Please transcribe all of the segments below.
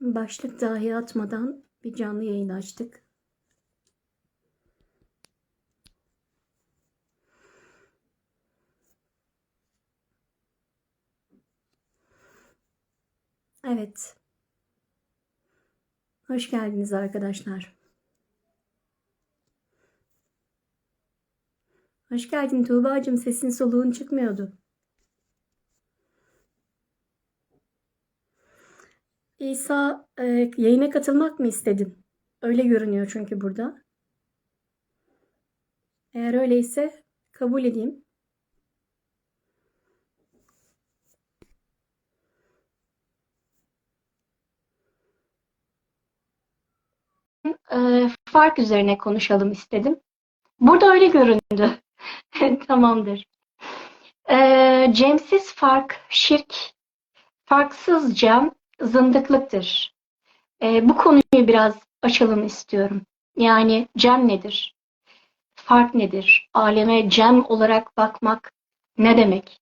Başlık dahi atmadan bir canlı yayın açtık. Evet. Hoş geldiniz arkadaşlar. Hoş geldin Tuğba'cığım. Sesin soluğun çıkmıyordu. İsa e, yayına katılmak mı istedin? Öyle görünüyor çünkü burada. Eğer öyleyse kabul edeyim. E, fark üzerine konuşalım istedim. Burada öyle göründü. Tamamdır. E, cemsiz fark, şirk, farksız cem, zındıklıktır. E, bu konuyu biraz açalım istiyorum. Yani cem nedir? Fark nedir? Aleme cem olarak bakmak ne demek?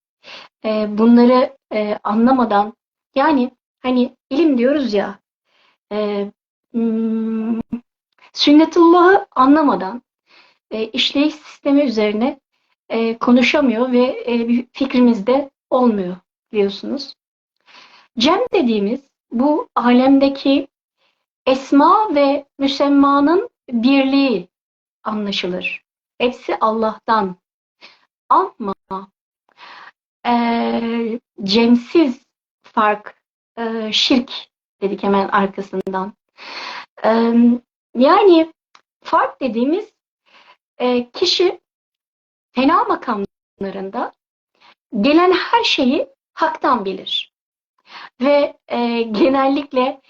E, bunları e, anlamadan, yani hani ilim diyoruz ya, e, hmm, sünnetullah'ı anlamadan e, işleyiş sistemi üzerine e, konuşamıyor ve e, bir fikrimiz de olmuyor diyorsunuz. Cem dediğimiz bu alemdeki esma ve müsemmanın birliği anlaşılır. Hepsi Allah'tan. Ama e, cemsiz fark, e, şirk dedik hemen arkasından. E, yani fark dediğimiz e, kişi fena makamlarında gelen her şeyi haktan bilir. Ve e, genellikle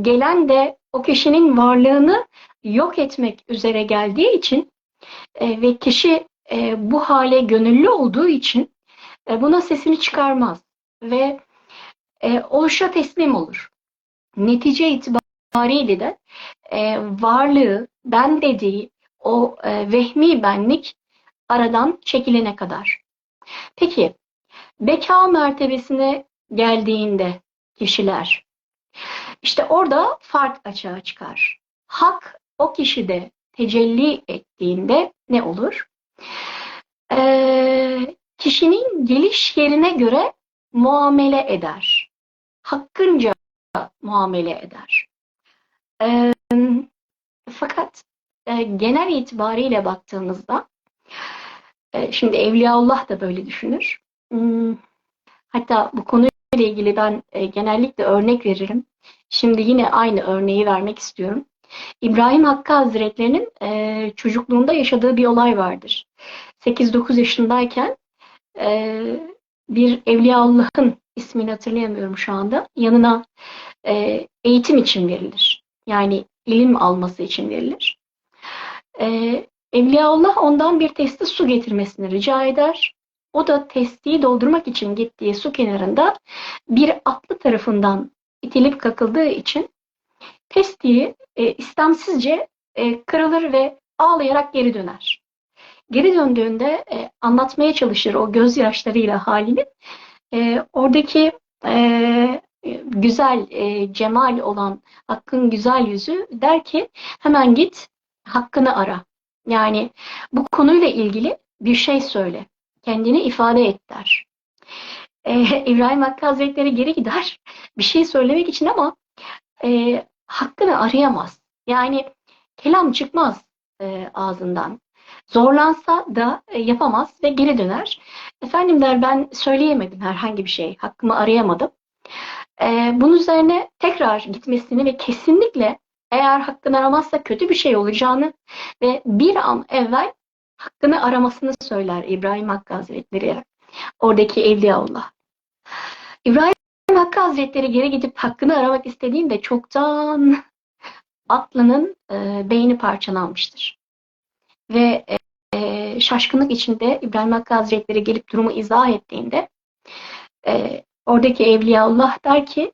gelen de o kişinin varlığını yok etmek üzere geldiği için e, ve kişi e, bu hale gönüllü olduğu için e, buna sesini çıkarmaz ve e, oluşa teslim olur. Netice itibariyle de e, varlığı, ben dediği o e, vehmi benlik aradan çekilene kadar. Peki, beka mertebesine geldiğinde kişiler, işte orada fark açığa çıkar. Hak o kişide tecelli ettiğinde ne olur? Ee, kişinin geliş yerine göre muamele eder. Hakkınca muamele eder. Ee, fakat e, genel itibariyle baktığımızda e, şimdi Evliyaullah da böyle düşünür. Hmm, hatta bu konuyla ilgili ben e, genellikle örnek veririm. Şimdi yine aynı örneği vermek istiyorum. İbrahim Hakkı Hazretleri'nin e, çocukluğunda yaşadığı bir olay vardır. 8-9 yaşındayken e, bir Evliyaullah'ın ismini hatırlayamıyorum şu anda. Yanına e, eğitim için verilir. Yani ilim alması için verilir. E, Evliyaullah ondan bir testi su getirmesini rica eder. O da testiyi doldurmak için gittiği su kenarında bir atlı tarafından itilip kakıldığı için testiyi e, istemsizce e, kırılır ve ağlayarak geri döner. Geri döndüğünde e, anlatmaya çalışır o gözyaşlarıyla halini. E, oradaki e, güzel, e, cemal olan Hakk'ın güzel yüzü der ki hemen git hakkını ara. Yani bu konuyla ilgili bir şey söyle. Kendini ifade et der. Ee, İbrahim Hakkı Hazretleri geri gider. Bir şey söylemek için ama e, hakkını arayamaz. Yani kelam çıkmaz e, ağzından. Zorlansa da e, yapamaz ve geri döner. Efendim der ben söyleyemedim herhangi bir şey. Hakkımı arayamadım. E, bunun üzerine tekrar gitmesini ve kesinlikle eğer hakkını aramazsa kötü bir şey olacağını ve bir an evvel hakkını aramasını söyler İbrahim Hakkı Hazretleri. Oradaki Evliyaullah. İbrahim Hakkı Hazretleri geri gidip hakkını aramak istediğinde çoktan aklının e, beyni parçalanmıştır. Ve e, şaşkınlık içinde İbrahim Hakkı Hazretleri gelip durumu izah ettiğinde e, oradaki Evliyaullah der ki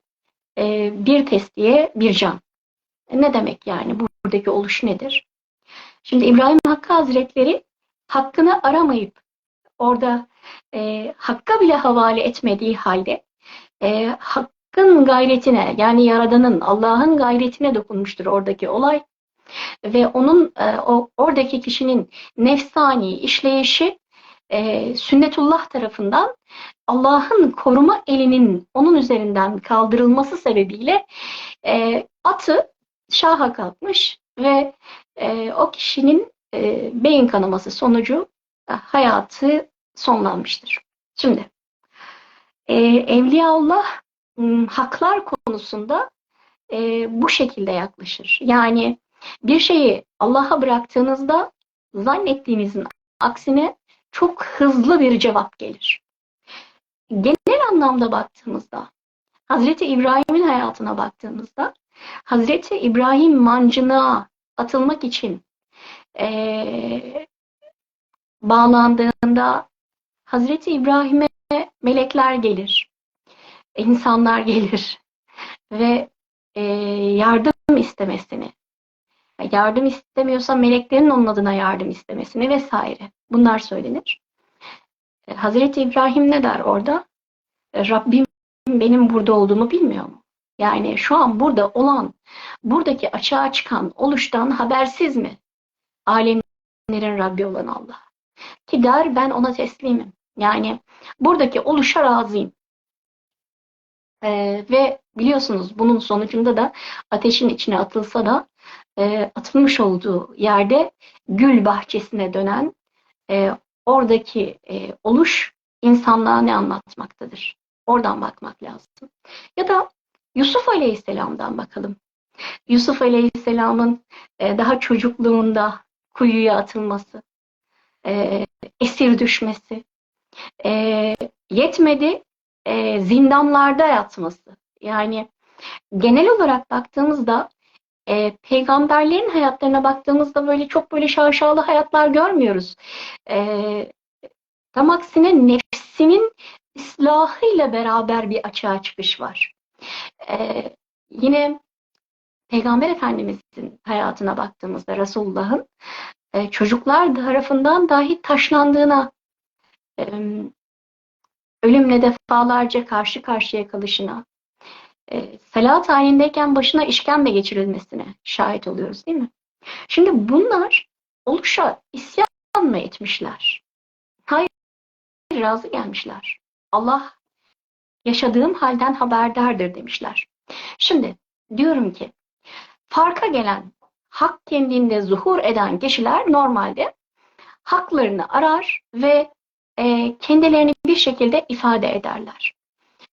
e, bir testiye bir can. E, ne demek yani? Buradaki oluş nedir? Şimdi İbrahim Hakkı Hazretleri hakkını aramayıp orada e, hakka bile havale etmediği halde e, hak, Hakkın gayretine yani Yaradan'ın, Allah'ın gayretine dokunmuştur oradaki olay. Ve onun e, o oradaki kişinin nefsani işleyişi e, sünnetullah tarafından Allah'ın koruma elinin onun üzerinden kaldırılması sebebiyle e, atı şaha kalkmış ve e, o kişinin e, beyin kanaması sonucu hayatı sonlanmıştır. Şimdi e, Evliyaullah haklar konusunda e, bu şekilde yaklaşır. Yani bir şeyi Allah'a bıraktığınızda zannettiğinizin aksine çok hızlı bir cevap gelir. Genel anlamda baktığımızda, Hazreti İbrahim'in hayatına baktığımızda, Hazreti İbrahim mancınığa atılmak için e, bağlandığında Hazreti İbrahim'e melekler gelir, insanlar gelir ve e, yardım istemesini, yardım istemiyorsa meleklerin onun adına yardım istemesini vesaire. Bunlar söylenir. Hazreti İbrahim ne der orada? E, Rabbim benim burada olduğumu bilmiyor mu? Yani şu an burada olan, buradaki açığa çıkan oluştan habersiz mi? Alemlerin Rabbi olan Allah. Ki der ben ona teslimim. Yani buradaki oluşa razıyım. Ee, ve biliyorsunuz bunun sonucunda da ateşin içine atılsa da e, atılmış olduğu yerde gül bahçesine dönen e, oradaki e, oluş insanlığa ne anlatmaktadır? Oradan bakmak lazım. Ya da Yusuf Aleyhisselam'dan bakalım. Yusuf Aleyhisselam'ın e, daha çocukluğunda kuyuya atılması, e, esir düşmesi, e, yetmedi e, zindanlarda yatması. Yani genel olarak baktığımızda e, peygamberlerin hayatlarına baktığımızda böyle çok böyle şaşalı hayatlar görmüyoruz. E, tam aksine nefsinin ıslahıyla beraber bir açığa çıkış var. E, yine Peygamber Efendimiz'in hayatına baktığımızda Resulullah'ın e, çocuklar tarafından dahi taşlandığına, e, ölümle defalarca karşı karşıya kalışına, e, salat halindeyken başına işkembe geçirilmesine şahit oluyoruz değil mi? Şimdi bunlar oluşa isyan mı etmişler? Hayır, razı gelmişler. Allah yaşadığım halden haberdardır demişler. Şimdi diyorum ki farka gelen hak kendinde zuhur eden kişiler normalde haklarını arar ve e, kendilerini bir şekilde ifade ederler.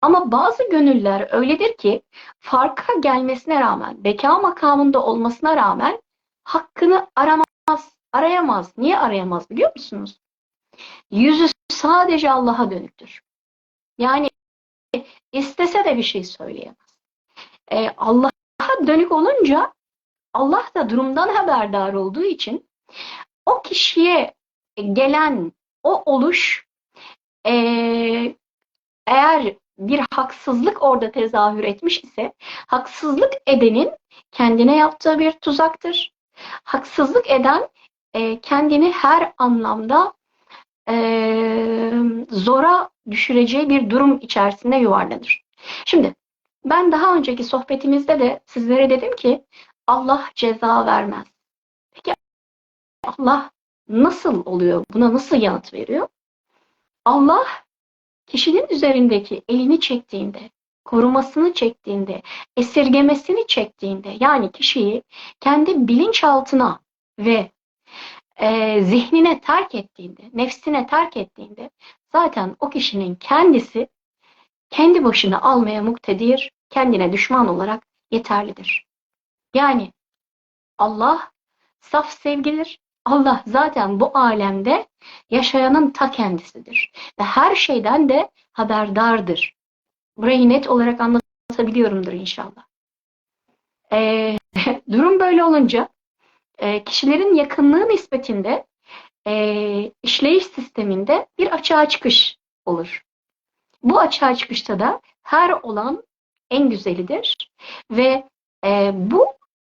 Ama bazı gönüller öyledir ki farka gelmesine rağmen, beka makamında olmasına rağmen hakkını aramaz, arayamaz. Niye arayamaz biliyor musunuz? Yüzü sadece Allah'a dönüktür. Yani istese de bir şey söyleyemez. Ee, Allah'a dönük olunca Allah da durumdan haberdar olduğu için o kişiye gelen o oluş e, eğer bir haksızlık orada tezahür etmiş ise haksızlık edenin kendine yaptığı bir tuzaktır. Haksızlık eden e, kendini her anlamda e, zora düşüreceği bir durum içerisinde yuvarlanır. Şimdi ben daha önceki sohbetimizde de sizlere dedim ki Allah ceza vermez. Peki Allah nasıl oluyor? Buna nasıl yanıt veriyor? Allah kişinin üzerindeki elini çektiğinde, korumasını çektiğinde, esirgemesini çektiğinde, yani kişiyi kendi bilinçaltına ve e, zihnine terk ettiğinde, nefsine terk ettiğinde zaten o kişinin kendisi kendi başına almaya muktedir, kendine düşman olarak yeterlidir. Yani Allah saf sevgidir. Allah zaten bu alemde yaşayanın ta kendisidir. Ve her şeyden de haberdardır. Burayı net olarak anlatabiliyorumdur inşallah. Ee, durum böyle olunca e, kişilerin yakınlığı nispetinde e, işleyiş sisteminde bir açığa çıkış olur. Bu açığa çıkışta da her olan en güzelidir ve e, bu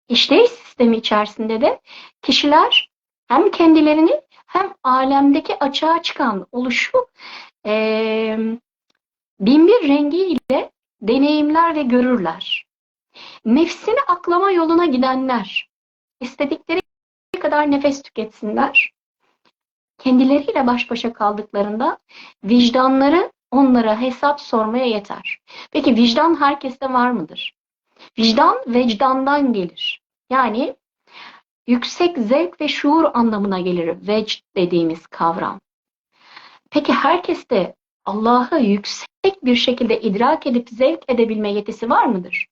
işleyiş sistemi içerisinde de kişiler hem kendilerini hem alemdeki açığa çıkan oluşu e, binbir rengiyle deneyimler ve görürler. Nefsini aklama yoluna gidenler, istedikleri kadar nefes tüketsinler. Kendileriyle baş başa kaldıklarında vicdanları onlara hesap sormaya yeter. Peki vicdan herkeste var mıdır? Vicdan vecdandan gelir. Yani yüksek zevk ve şuur anlamına gelir vecd dediğimiz kavram. Peki herkeste Allah'ı yüksek bir şekilde idrak edip zevk edebilme yetisi var mıdır?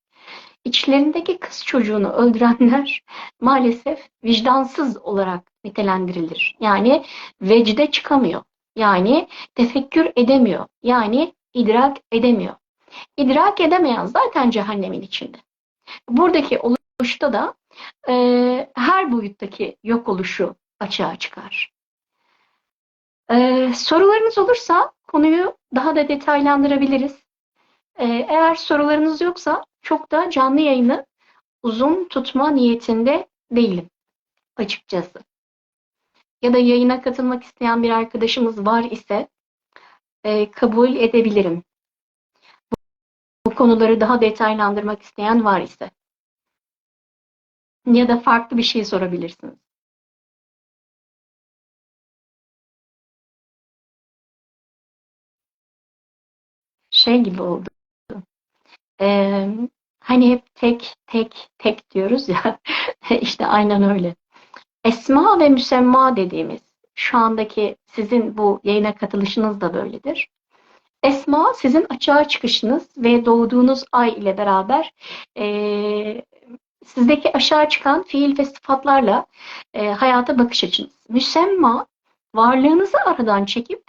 İçlerindeki kız çocuğunu öldürenler maalesef vicdansız olarak nitelendirilir. Yani vecde çıkamıyor. Yani tefekkür edemiyor. Yani idrak edemiyor. İdrak edemeyen zaten cehennemin içinde. Buradaki oluşta da e, her boyuttaki yok oluşu açığa çıkar. E, sorularınız olursa konuyu daha da detaylandırabiliriz. E, eğer sorularınız yoksa çok da canlı yayını uzun tutma niyetinde değilim açıkçası. Ya da yayına katılmak isteyen bir arkadaşımız var ise e, kabul edebilirim. Bu, bu konuları daha detaylandırmak isteyen var ise. Ya da farklı bir şey sorabilirsiniz. Şey gibi oldu. Ee, hani hep tek tek tek diyoruz ya. işte aynen öyle. Esma ve müsemma dediğimiz şu andaki sizin bu yayına katılışınız da böyledir. Esma sizin açığa çıkışınız ve doğduğunuz ay ile beraber e, sizdeki aşağı çıkan fiil ve sıfatlarla e, hayata bakış açınız. Müsemma varlığınızı aradan çekip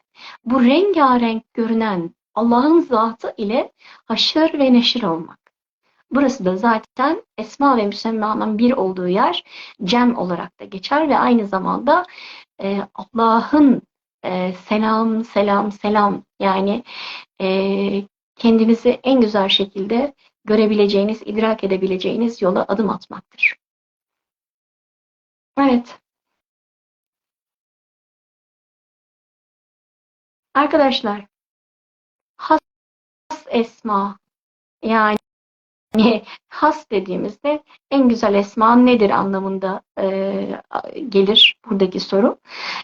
bu rengarenk görünen Allah'ın zatı ile haşır ve neşir olmak. Burası da zaten esma ve müsemmanın bir olduğu yer cem olarak da geçer ve aynı zamanda e, Allah'ın e, selam selam selam yani e, kendinizi en güzel şekilde görebileceğiniz, idrak edebileceğiniz yola adım atmaktır. Evet. Arkadaşlar, has esma yani has dediğimizde en güzel esma nedir anlamında e, gelir buradaki soru.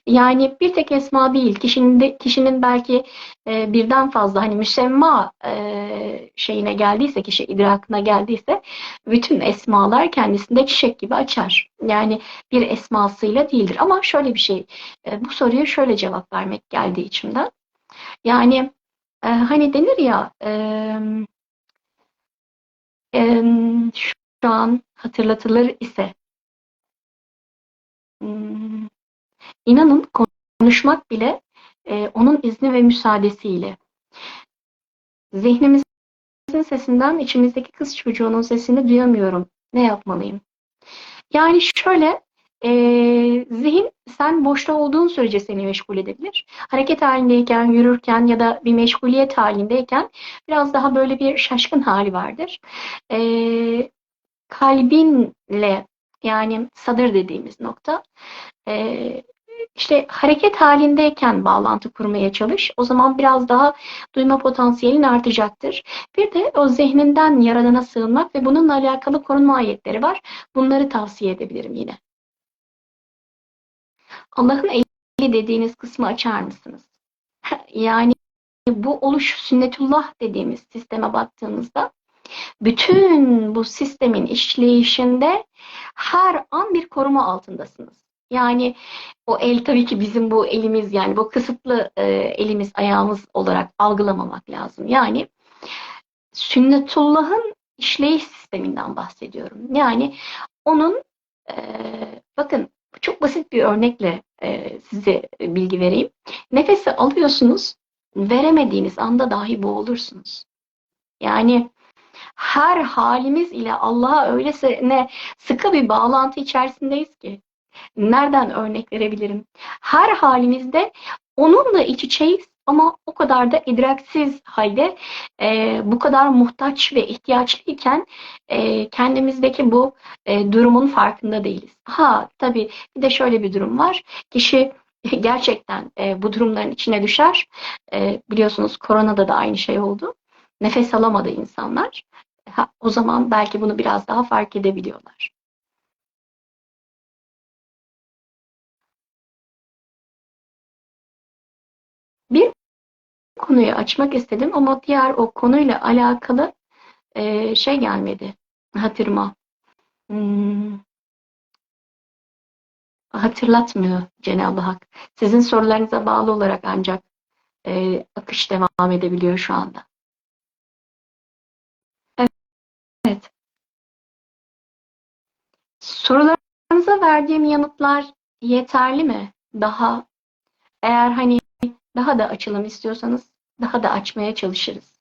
Yani bir tek esma değil, kişinin de kişinin belki e, birden fazla hani müsemma e, şeyine geldiyse, kişi idrakına geldiyse bütün esmalar kendisinde çiçek gibi açar. Yani bir esmasıyla değildir. Ama şöyle bir şey, e, bu soruya şöyle cevap vermek geldi içimden. Yani e, hani denir ya e, şu an hatırlatılır ise hmm, inanın konuşmak bile e, onun izni ve müsaadesiyle zihnimizin sesinden içimizdeki kız çocuğunun sesini duyamıyorum. Ne yapmalıyım? Yani şöyle e, zihin sen boşta olduğun sürece seni meşgul edebilir. Hareket halindeyken, yürürken ya da bir meşguliyet halindeyken biraz daha böyle bir şaşkın hali vardır. E, kalbinle yani sadır dediğimiz nokta e, işte hareket halindeyken bağlantı kurmaya çalış. O zaman biraz daha duyma potansiyelin artacaktır. Bir de o zihninden yaradana sığınmak ve bununla alakalı korunma ayetleri var. Bunları tavsiye edebilirim yine. Allah'ın eli dediğiniz kısmı açar mısınız? Yani bu oluş sünnetullah dediğimiz sisteme baktığınızda bütün bu sistemin işleyişinde her an bir koruma altındasınız. Yani o el tabii ki bizim bu elimiz yani bu kısıtlı e, elimiz ayağımız olarak algılamamak lazım. Yani sünnetullah'ın işleyiş sisteminden bahsediyorum. Yani onun e, bakın çok basit bir örnekle e, size bilgi vereyim. Nefesi alıyorsunuz, veremediğiniz anda dahi boğulursunuz. Yani her halimiz ile Allah'a öylesine sıkı bir bağlantı içerisindeyiz ki nereden örnek verebilirim? Her halimizde onunla iç içeyiz ama o kadar da idraksiz halde e, bu kadar muhtaç ve ihtiyaçlıyken e, kendimizdeki bu e, durumun farkında değiliz. Ha tabii bir de şöyle bir durum var. Kişi gerçekten e, bu durumların içine düşer. E, biliyorsunuz koronada da aynı şey oldu. nefes alamadı insanlar. Ha, o zaman belki bunu biraz daha fark edebiliyorlar. Konuyu açmak istedim ama diğer o konuyla alakalı e, şey gelmedi hatırıma. Hmm, hatırlatmıyor Cenab-ı Hak. Sizin sorularınıza bağlı olarak ancak e, akış devam edebiliyor şu anda. Evet. Sorularınıza verdiğim yanıtlar yeterli mi? Daha eğer hani daha da açılım istiyorsanız daha da açmaya çalışırız.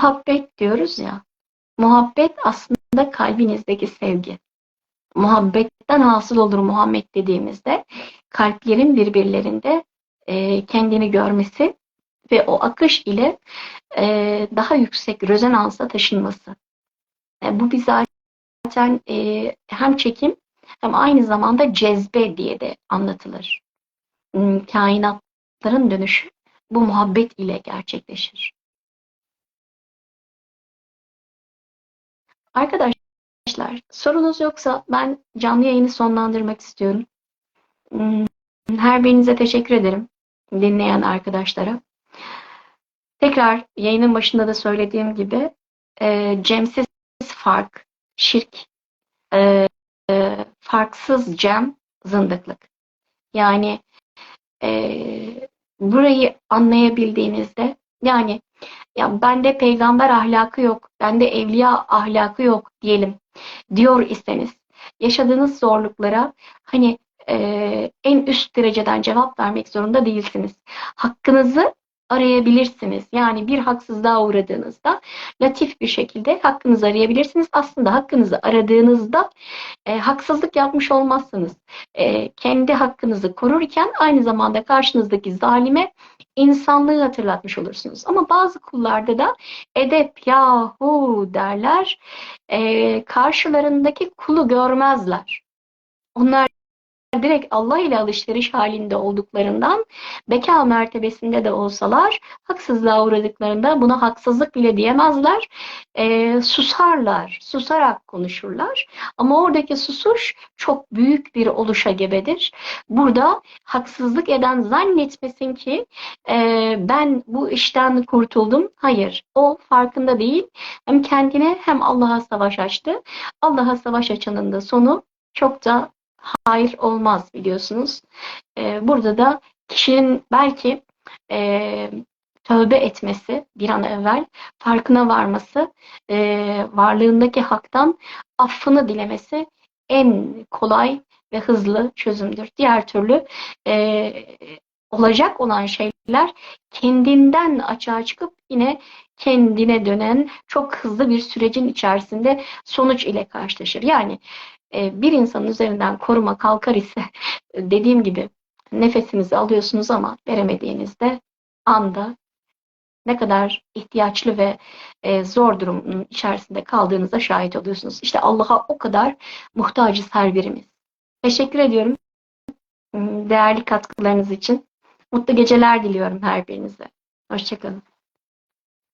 Muhabbet diyoruz ya. Muhabbet aslında kalbinizdeki sevgi. Muhabbetten hasıl olur Muhammed dediğimizde kalplerin birbirlerinde kendini görmesi ve o akış ile e, daha yüksek rezonansa taşınması. E, bu bir zaten e, hem çekim hem aynı zamanda cezbe diye de anlatılır. Hmm, kainatların dönüşü bu muhabbet ile gerçekleşir. Arkadaşlar sorunuz yoksa ben canlı yayını sonlandırmak istiyorum. Hmm, her birinize teşekkür ederim dinleyen arkadaşlara. Tekrar yayının başında da söylediğim gibi e, cemsiz fark, şirk, e, e, farksız cem, zındıklık. Yani e, burayı anlayabildiğinizde yani ya bende peygamber ahlakı yok, bende evliya ahlakı yok diyelim diyor iseniz yaşadığınız zorluklara hani e, en üst dereceden cevap vermek zorunda değilsiniz. Hakkınızı arayabilirsiniz. Yani bir haksızlığa uğradığınızda latif bir şekilde hakkınızı arayabilirsiniz. Aslında hakkınızı aradığınızda e, haksızlık yapmış olmazsınız. E, kendi hakkınızı korurken aynı zamanda karşınızdaki zalime insanlığı hatırlatmış olursunuz. Ama bazı kullarda da edep yahu derler. E, karşılarındaki kulu görmezler. Onlar direkt Allah ile alışveriş halinde olduklarından beka mertebesinde de olsalar haksızlığa uğradıklarında buna haksızlık bile diyemezler. E, susarlar, susarak konuşurlar. Ama oradaki susuş çok büyük bir oluşa gebedir. Burada haksızlık eden zannetmesin ki e, ben bu işten kurtuldum. Hayır, o farkında değil. Hem kendine hem Allah'a savaş açtı. Allah'a savaş açanın da sonu çok da hayır olmaz biliyorsunuz. E, burada da kişinin belki e, tövbe etmesi bir an evvel, farkına varması, e, varlığındaki haktan affını dilemesi en kolay ve hızlı çözümdür. Diğer türlü e, olacak olan şeyler kendinden açığa çıkıp yine kendine dönen çok hızlı bir sürecin içerisinde sonuç ile karşılaşır. Yani e, bir insanın üzerinden koruma kalkar ise dediğim gibi nefesinizi alıyorsunuz ama veremediğinizde anda ne kadar ihtiyaçlı ve e, zor durumun içerisinde kaldığınıza şahit oluyorsunuz. İşte Allah'a o kadar muhtacız her birimiz. Teşekkür ediyorum değerli katkılarınız için. Mutlu geceler diliyorum her birinize. Hoşçakalın.